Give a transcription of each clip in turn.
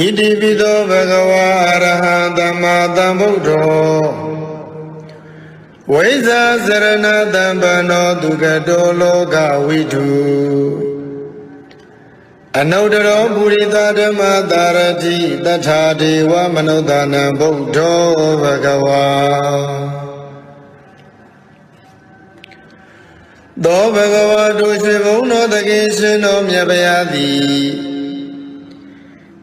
ဣတိပိသောဘဂဝါအရဟံသမ္မာသမ္ဗုဒ္ဓောဝိဇာစရဏတံပနောဒုက္ကတောလောကဝိတုအနုတ္တရောပုရိသဓမ္မတာရတိတထာဒေဝမနုဿာနံဗုဒ္ဓောဘဂဝါသောဘဂဝါတို့ရွှေဘုံတော်တကိရှင်တော်မြတ်ဗျာသည်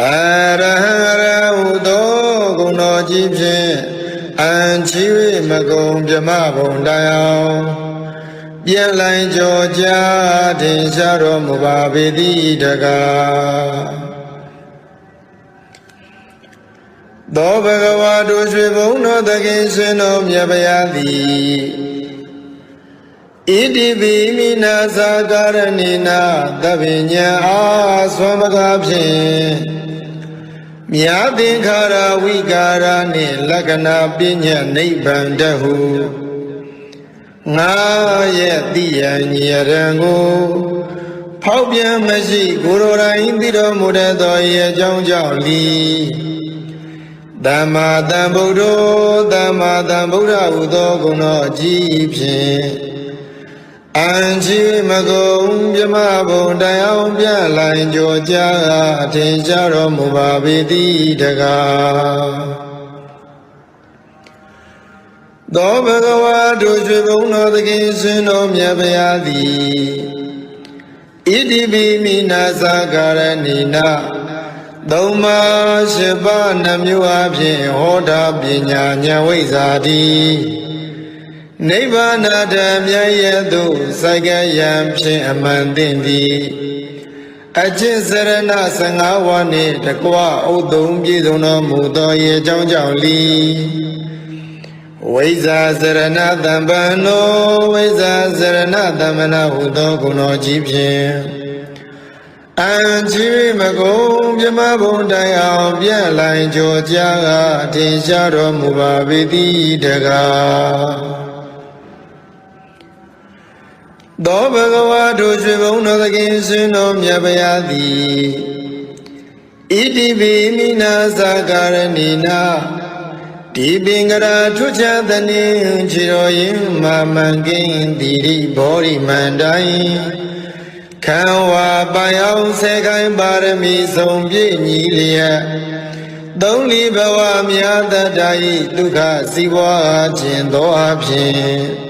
အရဟံရဟုသောဂုဏတော်ကြီးဖြင့်အံချီ၍မကုံမြမဘုံတိုင်အောင်ပြန်လိုင်းကြောကြထင်ရှားတော်မူပါပေသည်တကားသောဘဂဝါတို့ရွှေဘုံတော်သခင်ရှင်တော်မြတ်ဗျာသည် ဣတိပိမိနာသာကာရဏိနာသဗ္ဗညံအာသွမ်းမကားဖြင့်မြာသင်္ခါရဝိကာရနှင့်လက္ခဏာပညာနိဗ္ဗာန်တဟုငါရဲ့တိယံညရံကိုဖောက်ပြန်မရှိကိုယ်တော်တိုင်သိတော်မူတတ်သောဤအကြောင်းကြောင့်လီသမ္မာသမ္ဗုဒ္ဓောသမ္မာသမ္ဗုဒ္ဓဟုသောဂုဏတော်အကြီးဖြင့် အံချီမကုံမြမဘုံတရားပြလိုင်ကြောကြအထင်ရှားတော်မူပါပေသည်တကားသောဘဂဝါတို့ရွှေဘုံတော်သခင်ရှင်တော်မြတ်ဗျာသည်ဣတိပိမိနာသကာရဏိနာသုံးပါးရှိပါးနှမျိုးအဖြစ်ဟောတာပညာဉာဏ်ဝိဇ္ဇာတိ နိဗ္ဗာန်ဓမ္မရဲ့သို့စိုက်ကယံဖြင့်အမှန်သိသည်အကျင့်စရဏ15ဝါးနှင့်တကွဥသုံးပြည့်စုံတော်မူသောရေအကြောင်းကြောင့်လီဝိဇာစရဏတံပန္နောဝိဇာစရဏတမ္မနာဟုသောဂုဏတော်ကြီးဖြင့်အံချီမကုံမြမဘုံတိုင်အောင်ပြန့်လိုင်ကြောကြားကထင်ရှားတော်မူပါပေသည်တကား သောဘဂဝါတို့ရွှေဘုံတော်သခင်ရှင်တော်မြတ်ဗျာသည်ဣတိပိမိနာသကာရဏိနာဒီပင်ကရာထွချသနေခြေတော်ရင်မာမန်ကင်းတိရိဘောရိမန္တိုင်ခံဝါပိုင်အောင်ဆယ်ခိုင်ပါရမီဆုံးပြည့်ညီလျက်သုံးလီဘဝမြတ်တတ္တဤဒုက္ခစီးပွားခြင်းသောအဖြစ်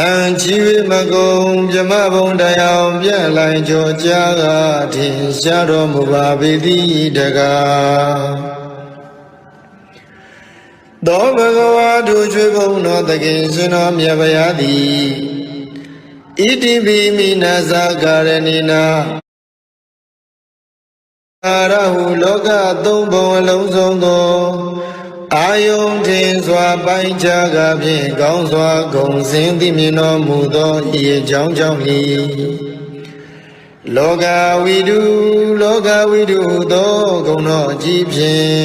အံချီဝိမကုံမြမဘုံတရားပြန့်လိုက်ကြောကြားကထင်ရှားတော်မူပါပေသည်တကားသောဘဂဝါတို့ချွေဘုံတော်တခင်ရှင်တော်မြတ်ဗျာသည်ဣတိပိမိနာဇာကာရဏိနာအာရဟုလောကသုံးဘုံအလုံးစုံသော အာယုန်ထင်စွာပိုင်းခြားကဖြင့်ကောင်းစွာဂုံစင်သိမြင်တော်မူသောဤအကြောင်းကြောင့်လီလောကဝိတုလောကဝိတုသောဂုံတော်အကြီးဖြင့်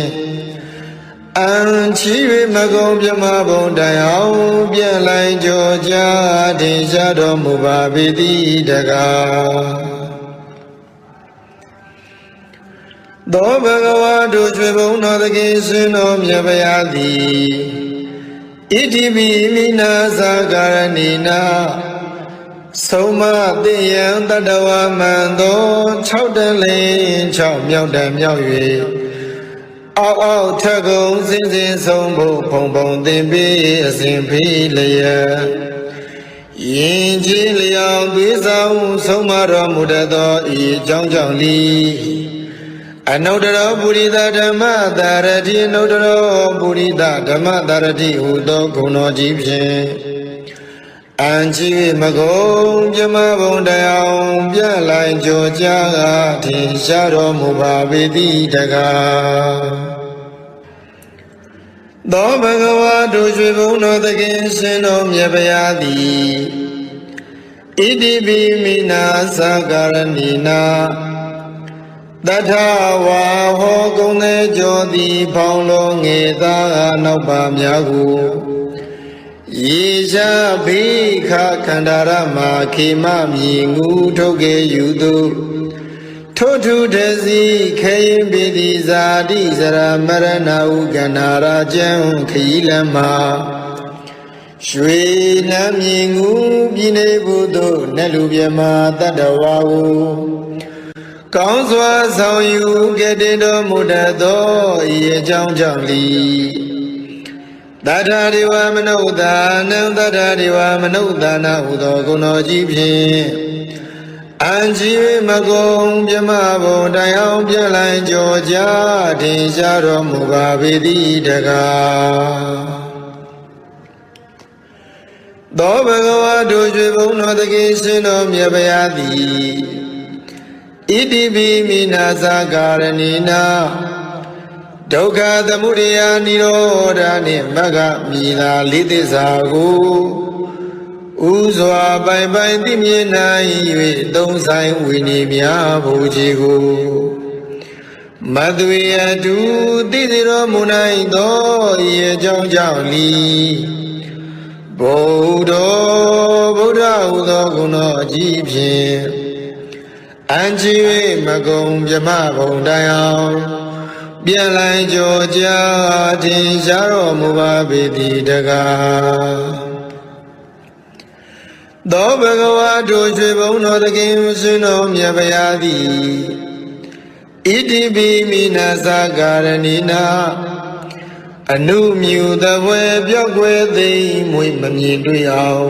အံချီ၍မကုံပြမဘုံတိုင်အောင်ပြန်လိုက်ကြောကြားထင်ရှားတော်မူပါပေသည်တကား သောဘဂဝါတို့ကျွေဘုံတော်သခင်ရှင်တော်မြတ်ဗျာသည်ဣတိပိမိနာသာကာရဏိနာသုံးမသိယံတတဝမံသော6တလင်း6မြောက်တံမြောက်၍အောက်အောက်ထက်ကုံစင်စင်ဆုံးဖို့ဖုံဖုံသင်ပေးအစဉ်ဖေးလျက်ယင်ကြီးလျောင်သွေးဆောင်ဆုံးမတော်မူတတ်သောဤအကြောင်းကြောင့်လီ အနုတ္တရောပုရိသဓမ္မတာရတိအနုတ္တရောပုရိသဓမ္မတာရတိဟူသောဂုဏတော်ကြီးဖြင့်အံကြီးမကုံပြမဘုံတရားပြလိုက်ကြောကြားကထင်ရှားတော်မူပါပေတိတကားသောဘဂဝါတို့ရွှေဘုံတော်သခင်ရှင်တော်မြတ်ဗျာသည်ဣတိပိမိနာသကာရဏီနာ တထဝါဟောကုံသေးကြောသည်ဖောင်းလုံးငေသာနောက်ပါများကိုယေရှာဘိခခန္ဓာရမခေမမြည်ငူထုတ်ကေယူသူထိုထုတစီခေရင်ပိတိဇာတိစရမရဏဟုကန္နာရာကျံခီလမရွှေနမ်းမြင်ငူပြည်နေဘုသို့နတ်လူမြမတတ္တဝါဟု ကောင်းစွာဆောင်ယူကတည်တော်မူတတ်သောဤအကြောင်းကြောင့်လီတထာဒေဝမနုဿာနံတထာဒေဝမနုဿာနာဟုသောဂုဏတော်ကြီးဖြင့်အံကြီးမကုံမြမဘုံတရားပြလိုက်ကြောကြထင်ရှားတော်မူပါပေသည်တကားသောဘဂဝါတို့ကျွေဘုံတော်တကိရှင်တော်မြတ်ဗျာသည် ဣတိပိမိနာသကာရဏီနာဒုက္ခသမုဒယနိရောဓနှင့်မဂ္ဂမိသာလေးသစ္စာကိုဥစွာပိုင်ပိုင်သိမြင်နိုင်၍သုံးဆိုင်ဝိနည်းများဘုရားကိုမသွေအတူသိစေတော်မူနိုင်သောဤအကြောင်းကြောင့်လီဗုဒ္ဓဗုဒ္ဓဟူသောဂုဏတော်အကြီးဖြင့် အံကြည်၍မကုံမြမဘုံတိုင်အောင်ပြန်လိုက်ကြောကြာတင်ရှားတော်မူပါပေသည်တကားသောဘဂဝါတို့ရွှေဘုံတော်သခင်ရှင်တော်မြတ်ဗျာသည်ဣတိပိမိနာသကာရဏိနာအနုမြူသဘွယ်ပြောက်ွယ်သိမ့်မွေမမြင်တွေ့အောင်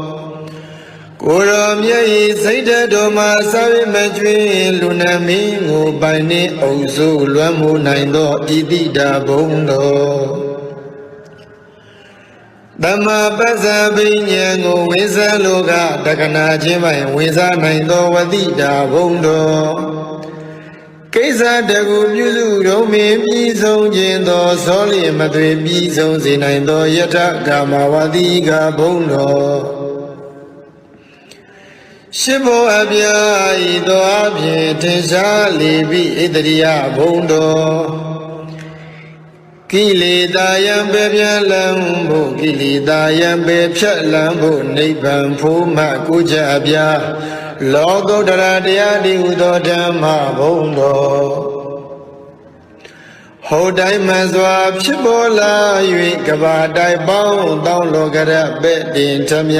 ကိုရောမြတ်ဤစိတ်တတော်မှာစာဝိမကျွင်းလူနာမင်းကိုပိုင်နှင့်အုပ်စိုးလွမ်းမိုးနိုင်သောဣတိတာဘုံတော်တမပစ္စပိညာကိုဝိဇ္ဇလောကတက္ကနာချင်းပိုင်ဝိဇ္ဇနိုင်သောဝတိတာဘုံတော်ကိစ္စတကူပြုစုတော်မင်းပြီးဆုံးခြင်းသောဇောလျင်မသွေပြီးဆုံးစေနိုင်သောယထကာမဝတိကဘုံတော် ရှိဘောအပြာဤသောအဖြင့်ထင်ရှားလေပြီဣတရိယဘုံတော်ကိလေသာယံပေပြလံဖို့ကိလေသာယံပေဖြတ်လံဖို့နိဗ္ဗာန်ဖို့မှကိုကြအပြာလောကုတ္တရာတရားဒီဟုသောဓမ္မဘုံတော်ဟောတိုင်းမှန်စွာဖြစ်ပေါ်လာ၍ကဘာတိုင်ပေါင်းတောင်းလောကရပဲ့တင်ထမြ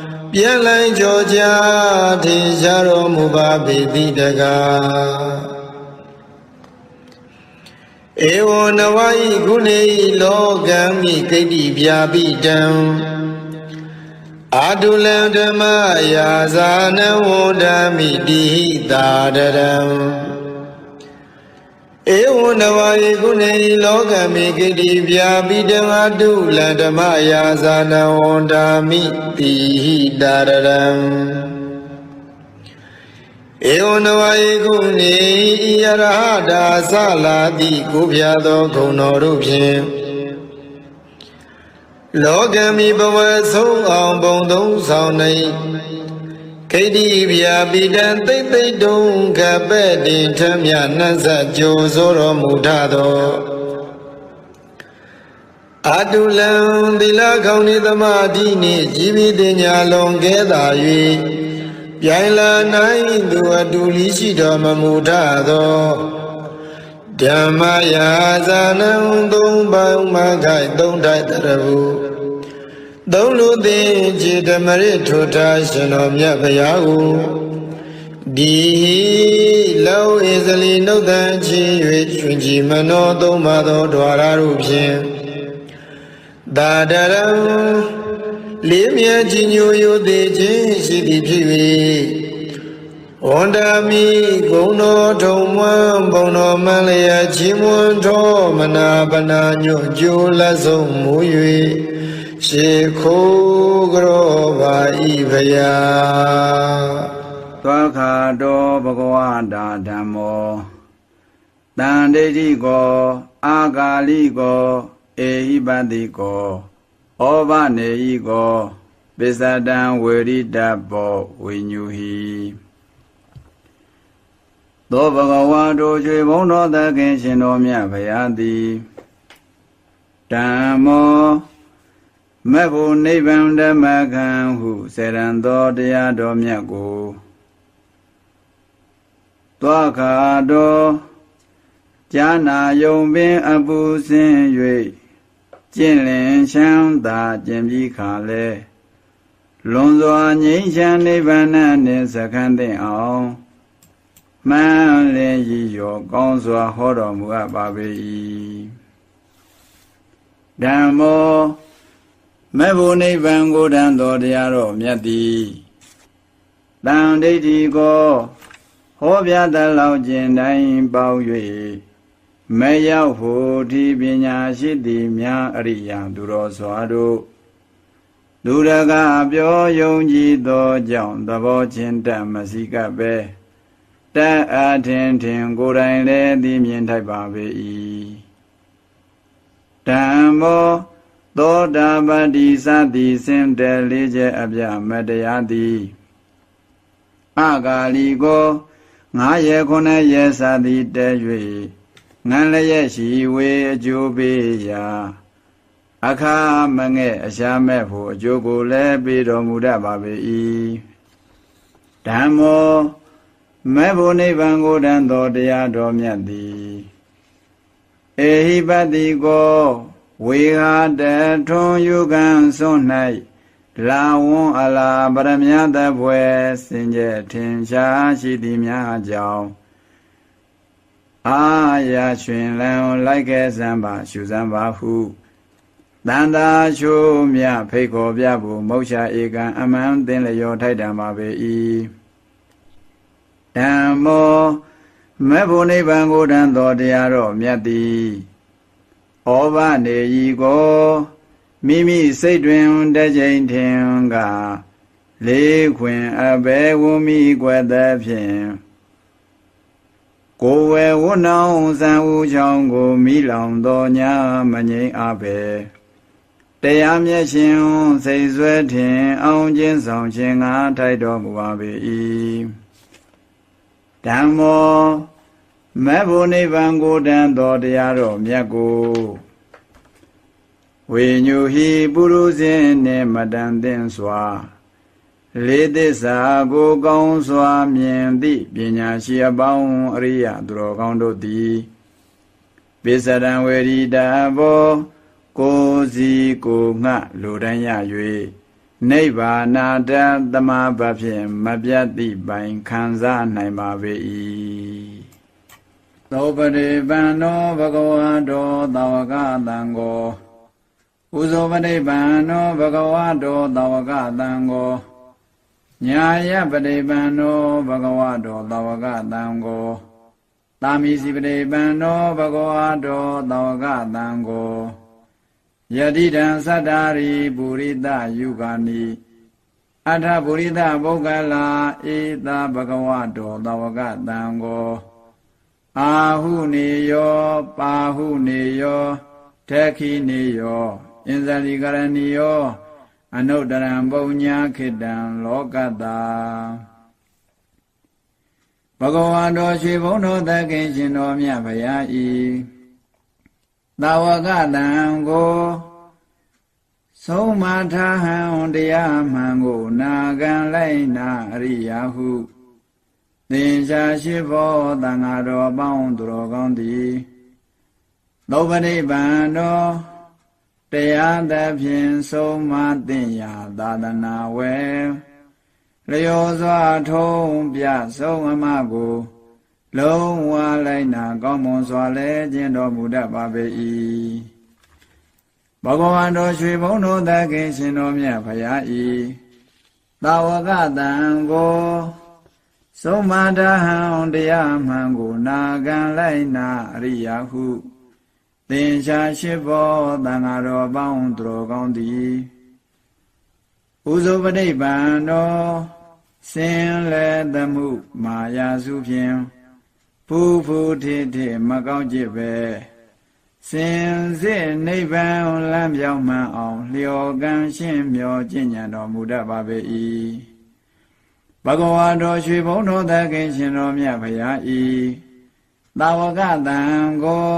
ပြန်လိုက်ကြောကြထင်ရှားတော်မူပါပေတိတကားဧဝံနဝိကုဏေလောကံမိဂိတိဗျာပိတံအာတုလံဓမ္မယာဇာနဝန္ဒမိတိဟိတာတရံ ဧဝံနဝယေကုဏေလောကမေကိတိဗျာပိတံအာတုလံဓမ္မယာဇာနဝန္ဒမိတိဟိတာရံဧဝံနဝယေကုဏေဤယရဟတာသလာတိကိုပြသောဂုဏ်တော်တို့ဖြင့်လောကမီဘဝဆုံးအောင်ဘုံသုံးဆောင်နေ ခိတိဗျာပိတံသိမ့်သိမ့်တုံကပဲ့တင်ထမြနှက်ဆက်ကြိုဆိုတော်မူထသောအတုလံသီလခေါင်းဤသမာဓိနှင့်ជីវិတညာလွန်ကဲသာ၍ပြိုင်လာနိုင်သူအတူလီရှိတော်မမူထသောဓမ္မယာဇာနံသုံးပေါင်းမခိုင်သုံးထိုက်တရဘူး သုံးလူသည်ခြေဓမ္မရထိုထားရှင်တော်မြတ်ဘုရားကိုဒီလောဣဇလီနှုတ်တန်ချီ၍ရှင်ကြီးမနောသုံးပါသောဓဝရတို့ဖြင့်သာဒရံလေးမြတ်ကြီးညိုယိုသေးခြင်းရှိသည်ဖြစ်၍ဝန္ဒမီဂုံတော်ထုံမွန်းဘုံတော်မန်းလျက်ချီးမွမ်းတော်မနာပနာညွတ်ကြိုးလက်ဆုံးမူ၍ ရှေခိုးကြောပါဤဖယားသောခာတောဘဂဝတာဓမ္မောတန်ဒိဋ္ဌိကောအာဂါလိကောအေဟိပတိကောဩဘနေဟိကောပစ္စတံဝေရိတဘောဝိညူဟိသောဘဂဝါတို့ကျွေဘုံတော်သခင်ရှင်တော်မြတ်ဗျာသည်ဓမ္မော မက်ဖို့နိဗ္ဗာန်ဓမ္မခံဟုစေရန်သောတရားတော်မြတ်ကိုသွားခါတော်ဈာနာယုံပင်အပူစင်၍ကျင့်လင်ချမ်းသာကျင့်ပြီးခါလဲလွန်စွာငြိမ်းချမ်းနိဗ္ဗာန်နှင့်စခန်းသိအောင်မှန်လင်းရည်ရောကောင်းစွာဟောတော်မူအပ်ပါပေ၏ဓမ္မော မေဖို့နိဗ္ဗာန်ကိုတန်တော်တရားတော်မြတ်သည်တန်ဒိဋ္ဌိကိုဟောပြတလောက်ခြင်းတိုင်းပေါင်း၍မရောက်ဖို့ဒီပညာရှိသည်များအရိယာသူတော်စွာတို့လူရကပြောယုံကြည်သောကြောင့်သဘောချင်းတတ်မစီကပ်ပဲတတ်အထင်ထင်ကိုယ်တိုင်လည်းသိမြင်ထိုက်ပါပေ၏ဓမ္မော သောတာပတိသတိစင်တယ်လေးချက်အပြမတရားသည်အဂါလီကိုငါးရက်ခုနှစ်ရက်စသည်တဲ၍ငန်းလျက်ရှိဝေအကျိုးပေးရာအခါမငဲ့အရှားမဲ့ဖို့အကျိုးကိုလည်းပေးတော်မူတတ်ပါပေ၏ဓမ္မောမဲ့ဖို့နိဗ္ဗာန်ကိုတန်တော်တရားတော်မြတ်သည်အေဟိပတိကို ဝေဟာတထွန်ယုကံစွန့်၌လာဝွန်အလာပရမယတဘွယ်စင်ကြယ်ထင်ရှားရှိသည်များကြောင့်အာရရွှင်လန်းလိုက်ခဲ့စမ်းပါရှုစမ်းပါဟုတန်တာချိုးမြဖိတ်ခေါ်ပြဖို့မောရှာဧကံအမှန်သင်လျောထိုက်တံပါပေ၏ဓမ္မောမေဖို့နိဗ္ဗာန်ကိုတန်တော်တရားတော်မြတ်သည် ဩဘနေဤကိုမိမိစိတ်တွင်တကြိမ်ထင်ကလေးခွင်အဘဲဝမိကွယ်သည်ဖြင့်ကိုယ်ဝဲဝနောင်စံဦးချောင်းကိုမိလောင်တော်ညာမငိမ့်အဘဲတရားမျက်ရှင်စိတ်ဆွဲထင် အောင်ခြင်းဆောင်ခြင်းငါထိုက်တော်မူပါပေ၏ဓမ္မော မေဖို့နိဗ္ဗာန်ကိုတန်တော်တရားတော်မြတ်ကိုဝေညုဟိပုရုဇင်းနှင့်မတန်သင်စွာလေးသစ္စာကိုကောင်းစွာမြင်သည့်ပညာရှိအပေါင်းအရိယသူတော်ကောင်းတို့သည်ပိစရံဝေရိတာဘောကိုယ်စီကိုငှလိုတိုင်းရ၍နိဗ္ဗာနာတသမဘဖြင့်မပြတ်သည့်ပိုင်ခံစားနိုင်ပါပေ၏ သောပရိပန္နောဘဂဝါတောသာဝကတံကိုဥဇောပရိပန္နောဘဂဝါတောသာဝကတံကိုညာယပရိပန္နောဘဂဝါတောသာဝကတံကိုတာမိစီပရိပန္နောဘဂဝါတောသာဝကတံကိုယတိတံသတ္တာရိပုရိသယုဂာနိအထပုရိသဘုဂ္ဂလာဧသာဘဂဝတောသဝကတံကို အာဟုနေယောပါဟုနေယောဒက္ခိနေယောအင်ဇာတိကရဏီယောအနုတ္တရံပုံညာခိတံလောကတာဘဂဝါတော်ရွှေဘုံတော်သခင်ရှင်တော်မြတ်ဗျာဤသာဝကတံကိုဆုံးမထားဟံတရားမှန်ကိုနာခံလိုက်နာအရိယာဟု သင်္ချာရှိဘောတန်ဃာတော်ပေါင်းသူတော်ကောင်းသည်သောပရိပန်တော်တရားသဖြင့်ဆုံးမသင်ရာသာသနာဝဲလျောစွာထုံးပြဆုံးအမကို လုံးဝလိုက်နာကောင်းမွန်စွာလဲကျင့်တော်မူတတ်ပါပေ၏ဘဂဝါတော်ရွှေဘုံတော်သခင်ရှင်တော်မြတ်ဖရာဤတာဝကတံကို သုံးမာတဟံတရားမှန်ကိုနာခံလိုက်နာအရိယာဟုသင်္ချာရှိဘောတန်ဃာတော်ပေါင်းသူတော်ကောင်းသည်ဥဇုပတိပံတော်စင်လေသမှုမာယာစုဖြင့်ဖူးဖူးထေထေမကောင်းကြည့်ပဲစင်စစ်နိဗ္ဗာန်လမ်းပြောင်းမှန်အောင် လျော်ကံရှင်းမြော်ကျင့်ကြံတော်မူတတ်ပါပေ၏ ဘဂဝါတော်ရွှေဘုံတော်သခင်ရှင်တော်မြတ်ဖရာဤတာဝကတံကို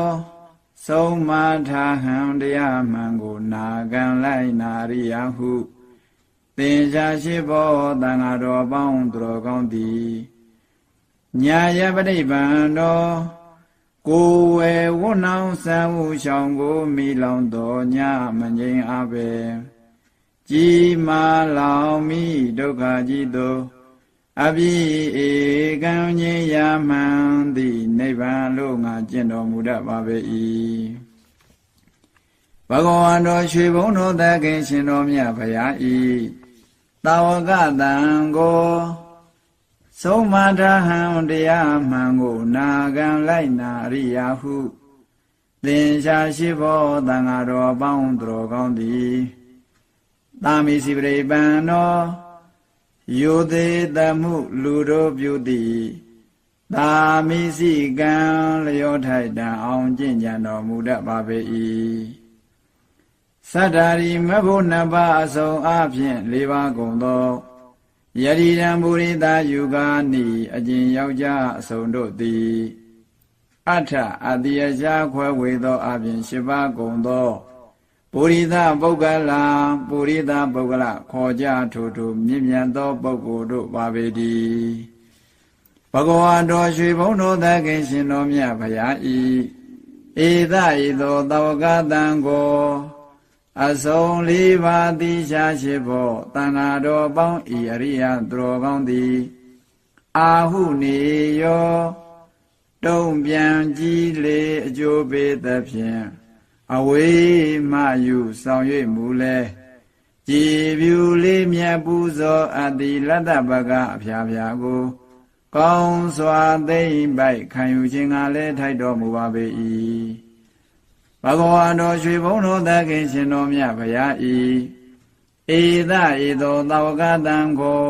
ဆုံးမထားဟံတရားမှန်ကိုနာခံလိုက်နာရိယဟုသင်္ချာရှိဘောတန်ဃာတော်ပေါင်းသူတော်ကောင်းသည်ညာယပဋိပန္နောကိုယ်ဝယ်ဝတ်နှောင်းဆံမှုရှောင်ကိုမိလောင်တော်ညမငြိမ်အပဲကြီးမာလောင်မိဒုက္ခကြီးသော အပြည့်ဧကံငြိမ်းရမှန်သည်နိဗ္ဗာန်လို့ငါကျင့်တော်မူတတ်ပါပေ၏ဘဂဝါတော်ရွှေဘုံတော်သခင်ရှင်တော်မြတ်ဖရာဤတာဝကတံကိုဆုံးမထဟံတရားမှန်ကိုနာခံလိုက်နာအရိယာဟုသင်္ချာရှိဘောတန်ဃာတော်ပေါင်းသူတော်ကောင်းသည်တာမီစီပရိပန်တော် ယောသေးတမှုလူတို့ပြုသည်သာမိစီကံလျောထိုက်တံအောင်ကျင့်ကြံတော်မူတတ်ပါပေ၏သတ္တာရီမဘုနဘာအစုံအဖြင့်၄ပါးကုန်သောယရိရံဘူရိတာယူကာနိအကျင်ယောက်ျားအစုံတို့သည်အထအတိယရှားခွဲဝေသောအပြင်၈ပါးကုန်သော ပုရိသပုဂ္ဂလာပုရိသပုဂ္ဂလခေါ်ကြထို့ထို့မြင့်မြတ်သောပုဂ္ဂိုလ်တို့ပါပေတည်းဘဂဝါတော်ရွှေဘုံတော်သခင်ရှင်တော်မြတ်ဖရာဤဧသဤသောသဝကတံကိုအစုံလေးပါးတိရှားရှိဖို့တဏ္ဍာတော်ပေါင်းဤအရိယသူတော်ကောင်းသည်အာဟုနေယောတုံပြန်ကြည်လေအကျိုးပေးသဖြင့် အဝေးမှယူဆောင်၍မူလဲကြည်ပြူလေးမြတ်ပူဇော်အတ္တိလတ္တပကအဖျားဖျားကို ကောင်းစွာသိမ့်ပိုက်ခံယူခြင်းကလည်းထိုက်တော်မူပါပေ၏ဘဂဝါတော်ရွှေဘုံတော်သခင်ရှင်တော်မြတ်ဗျာဤဧသဧသောသဝကတံကို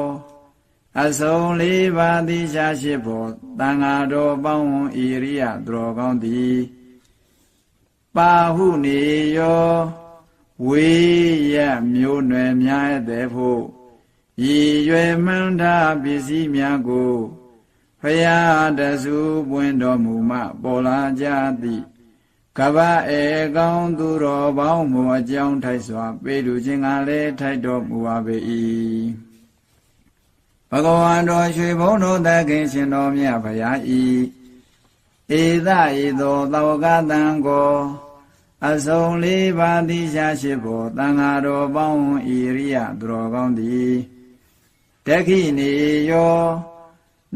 အစုံလေးပါးတိရှားရှိဖို့တန်ဃာတော်ပေါင်းဤရိယသူတော်ကောင်းသည် ပါဟုနေယောဝေရမျိုးနွယ်များတဲ့ဖို့ရည်ရွယ်မှန်းထားပစ္စည်းများကိုဖရာတဆူပွင့်တော်မူမှပေါ်လာကြသည်ကဗ္ဗဧကောင်သူတော်ပေါင်းမူအကြောင်းထိုက်စွာ ပေလူခြင်းကလည်းထိုက်တော်မူပါပေ၏ဘဂဝါတော်ရွှေဘုံတော်သခင်ရှင်တော်မြတ်ဖရာဤဧသဤသောသဝကတံကို အစုံလေးပါးတိရှားရှိဖို့တန်ဃာတော်ပေါင်းဤရိယသူတော်ကောင်းသည်တခိနေယော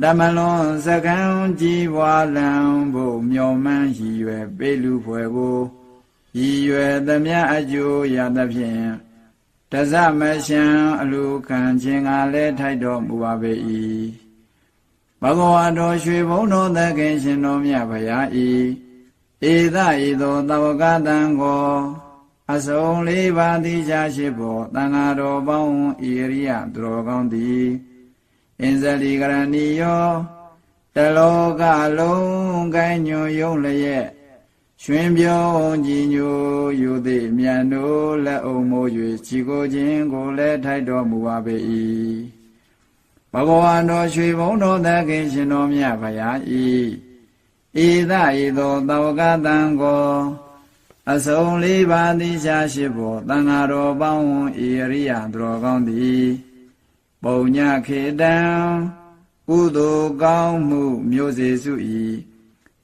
ဓမ္မလွန်စကံကြည်ပွားလံဖို့မျော်မှန်းရည်ရွယ်ပေးလူဖွယ်ကိုရည်ရွယ်သမျှအကျိုးရသဖြင့်တဇမရှံအလူခံခြင်းကလည်းထိုက်တော်မူပါပေ၏ဘဂဝါတော်ရွှေဘုံတော်သခင်ရှင်တော်မြတ်ဖရာဤ ဧသဤသောတဝကတံကိုအစုံလေးပါးတိချာရှိဖို့တန်ဃာတော်ပေါင်းဤရိယသူတော်ကောင်းသည်အင်ဇလီကရဏီယောတလောကလုံးကိုင်းညွယုံလျက်ရွှင်ပြုံးကြည်ညိုယူသည်မြန်တို့လက်အုံမိုး၍ခြီကိုခြင်းကိုလည်းထိုက်တော်မူပါပေ၏ဘဂဝါတော်ရွှေဘုံတော်သခင်ရှင်တော်မြတ်ဖ ရာဤဤသဤသောသဝကတံကိုအစုံလေးပါးတိရှားရှိဖို့တန်ဃာတော်ပေါင်းဤအရိယသူတော်ကောင်းသည်ပုံညခေတံကုသိုလ်ကောင်းမှုမျိုးစေစု၏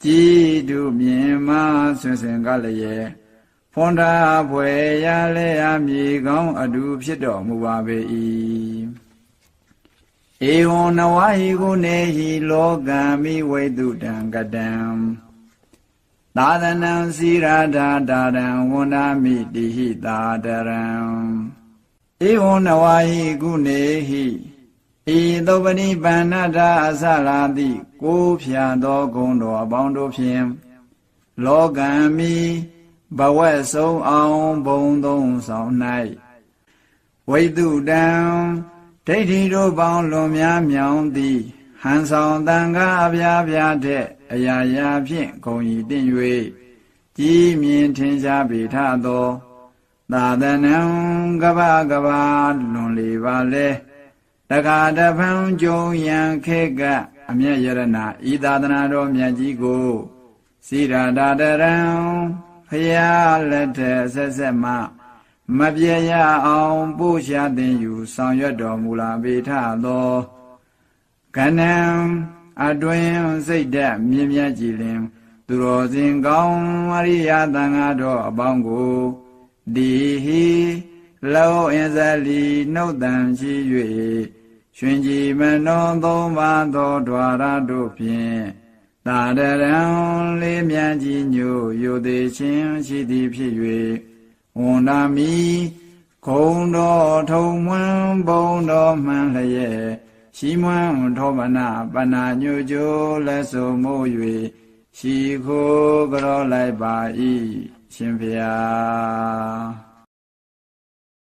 ကြည်တုမြင်မဆွင်စင်ကလည်းဖွန်တာဖွယ်ရလဲအမြေကောင်းအတူဖြစ်တော်မူပါပေ၏ ဧဝံနဝဟိကုနေဟိလောကံမိဝိတုတံကတံသာသနံစီရာဓာတာရံဝန္ဒာမိတိဟိတာတရံဧဝံနဝဟိကုနေဟိဤသုပတိပန္နတာအစလာတိကိုးဖြာသောဂုံတော်အပေါင်းတို့ဖြင့်လောကံမိဘဝက်ဆုံးအောင်ဘုံသုံးဆောင်၌ဝိတုတံ ဒိဋ္ဌိတို့ပေါင်းလွန်များမြောင်သည်ဟန်ဆောင်တန်ကားအပြားပြားတဲ့အရာရာဖြင့်ဂုံဤတင့်၍ကြီးမြင်ထင်ရှားပေထသောသာသနံကပကပလွန်လေပါလေတခါတဖန်ကြုံရန်ခေကအမျက်ယရဏဤသာသနာတော်မြတ်ကြီးကိုစိရာဒတရံဖရာလက်ထက်ဆက်ဆက်မှ မပြေရအောင်ပို့ရှားတင်ယူဆောင်ရွက်တော်မူလာပေထသောကဏံအတွင်စိတ်ဓာတ်မြင့်မြတ်ကြည်လင် သူတော်စင်ကောင်းအရိယသံဃာတော်အပေါင်းကိုဒီဟိလောအင်းဇလီနှုတ်တန်ရှိ၍ရှင်ကြည်မနောသုံးပါးသောဓွာရတို့ဖြင့်သာတရံလေးမြတ်ကြီးညိုယိုသေးခြင်းရှိသည်ဖြစ်၍ ဝန်နာမီခုံတော်ထုံမွန်းဘုံတော်မှန်လျက်ရှိမွန်းထောမနာပနာညိုကြိုလက်စုံမို့၍ရှိခိုးကြောလိုက်ပါ၏ရှင်ဖျား